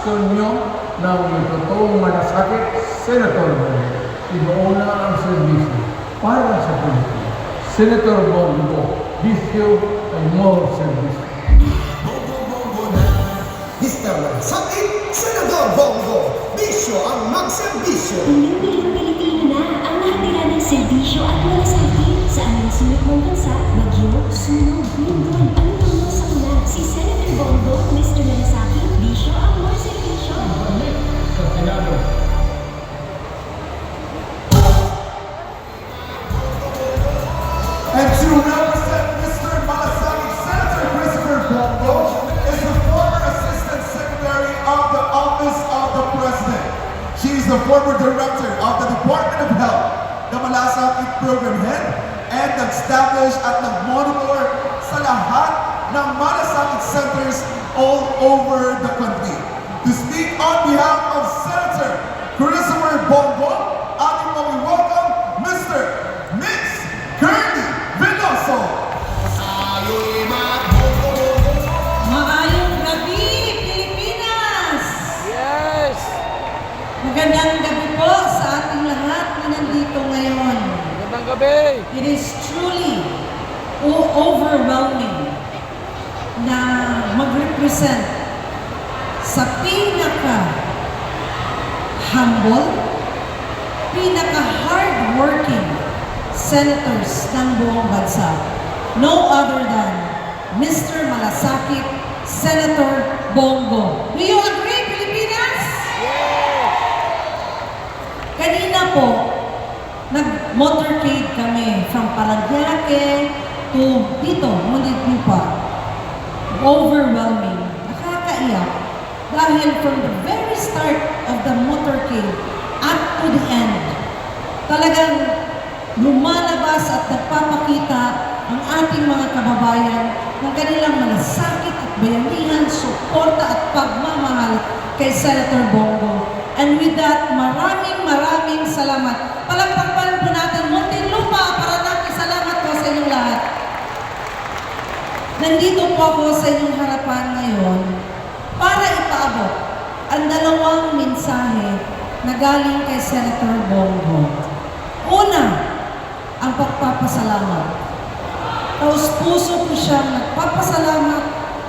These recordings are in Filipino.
gusto nyo ng may totoong malasakit, Senator Bongo, inuuna ang serbisyo para sa Pilipinas. Senator Bongo, bisyo ay more serbisyo. Mr. Sakit, Senador Bongo, bisyo ang magserbisyo. Piling-piling Pilipino na ang nakatira ng serbisyo at malasakit sa aming sunod mong bansa, Bagyo, Sunog, Lindol, ang mga sa una. Si Senator Bongo, Mr. Malasakit, former Director of the Department of Health, the Malasakit Program Head, and nag-establish at nag-monitor sa lahat ng Malasakit centers all over the country. To speak on behalf of gabi! It is truly overwhelming na mag-represent sa pinaka humble, pinaka hardworking senators ng buong bansa. No other than Mr. Malasakit, Senator Bongo. Do agree, Pilipinas? Kanina po, nag-motorcade kami from Paragyake to dito, Muntinlupa. Overwhelming. Nakakaiyak. Dahil from the very start of the motorcade up to the end, talagang lumalabas at nagpapakita ang ating mga kababayan ng kanilang malasakit at bayanihan, suporta at pagmamahal kay Senator Bongo. And with that, maraming maraming salamat. Nandito po ako sa inyong harapan ngayon para ipaabot ang dalawang mensahe na galing kay Senator Bongo. Una, ang pagpapasalamat. Taos puso ko siyang nagpapasalamat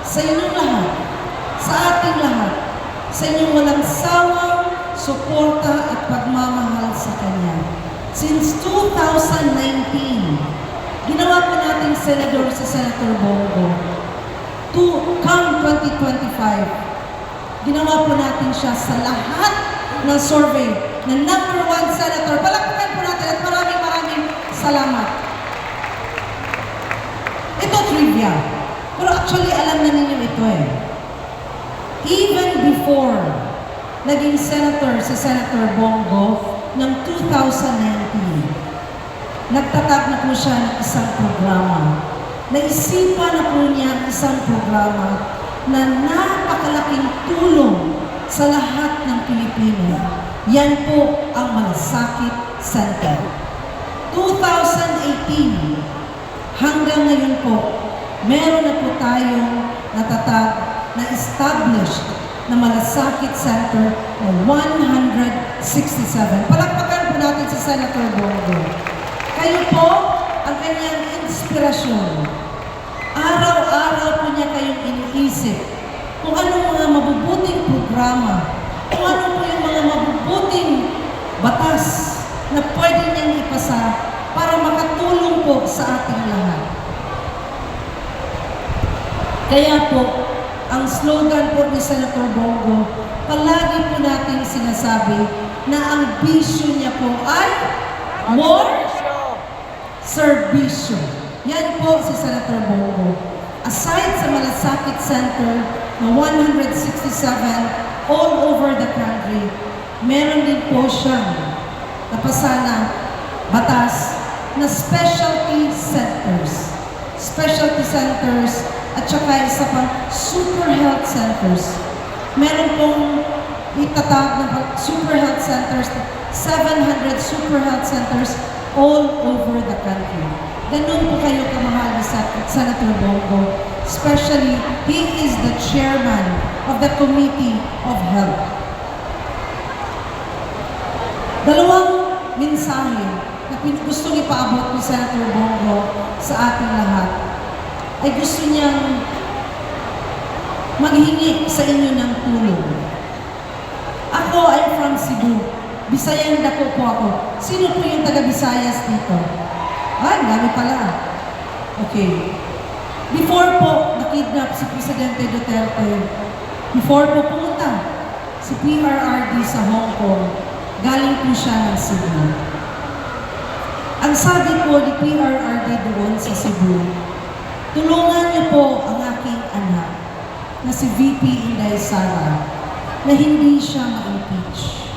sa inyong lahat, sa ating lahat, sa inyong walang sawang suporta at pagmamahal sa Kanya. Since 2019, ginawa po nating senador si Senator Bongo. To come 2025, ginawa po natin siya sa lahat ng survey na number one senator. Palakpakan po natin at maraming maraming salamat. Ito trivia. Pero actually, alam na ninyo ito eh. Even before naging senator si Senator Bongo ng 2019, nagtatag na po siya ng isang programa. Naisipan na po niya ang isang programa na napakalaking tulong sa lahat ng Pilipino. Yan po ang Malasakit Center. 2018, hanggang ngayon po, meron na po tayong natatag na established na Malasakit Center na 167. Palakpakan po natin si Senator Bongo. Kayo po ang kanyang inspirasyon. Araw-araw po niya kayong iniisip kung anong mga mabubuting programa, kung ano po yung mga mabubuting batas na pwede niyang ipasa para makatulong po sa ating lahat. Kaya po, ang slogan po ni Senator Bongo, palagi po natin sinasabi na ang bisyo niya po ay more serbisyo. Yan po si Senator Bongo. Aside sa Malasakit Center na 167 all over the country, meron din po siyang napasana batas na specialty centers. Specialty centers at saka isa pang super health centers. Meron pong itatag na super health centers, 700 super health centers all over the country. Ganun po kayo kamahal ni Sen- Senator Bongo. Especially, he is the chairman of the Committee of Health. Dalawang mensahe na pin- gustong ipaabot ni Senator Bongo sa ating lahat ay gusto niyang maghingi sa inyo ng tulong. Ako ay from Cebu. Bisayan dako po ako. Sino po yung taga Visayas dito? Ay, dami pala. Okay. Before po nakidnap si Presidente Duterte, before po pumunta si PRRD sa Hong Kong, galing po siya ng Cebu. Ang sabi po ni PRRD doon sa Cebu, tulungan niyo po ang aking anak na si VP Inday Sara na hindi siya ma-impeach.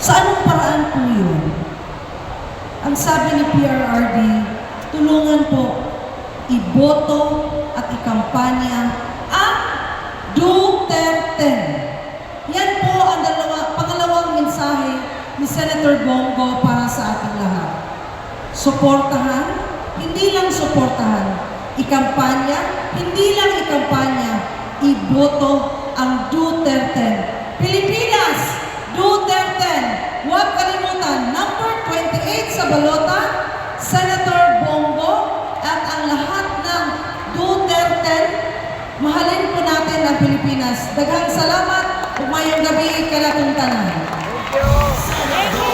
Sa anong paraan po yun? Ang sabi ni PRRD, tulungan po iboto at ikampanya ang Duterte. Yan po ang dalawa, pangalawang mensahe ni Senator Bongo para sa ating lahat. Suportahan, hindi lang suportahan, ikampanya, hindi lang ikampanya, iboto Pilipinas. Daghang salamat. Umayong gabi, kalatong tanan. Thank you.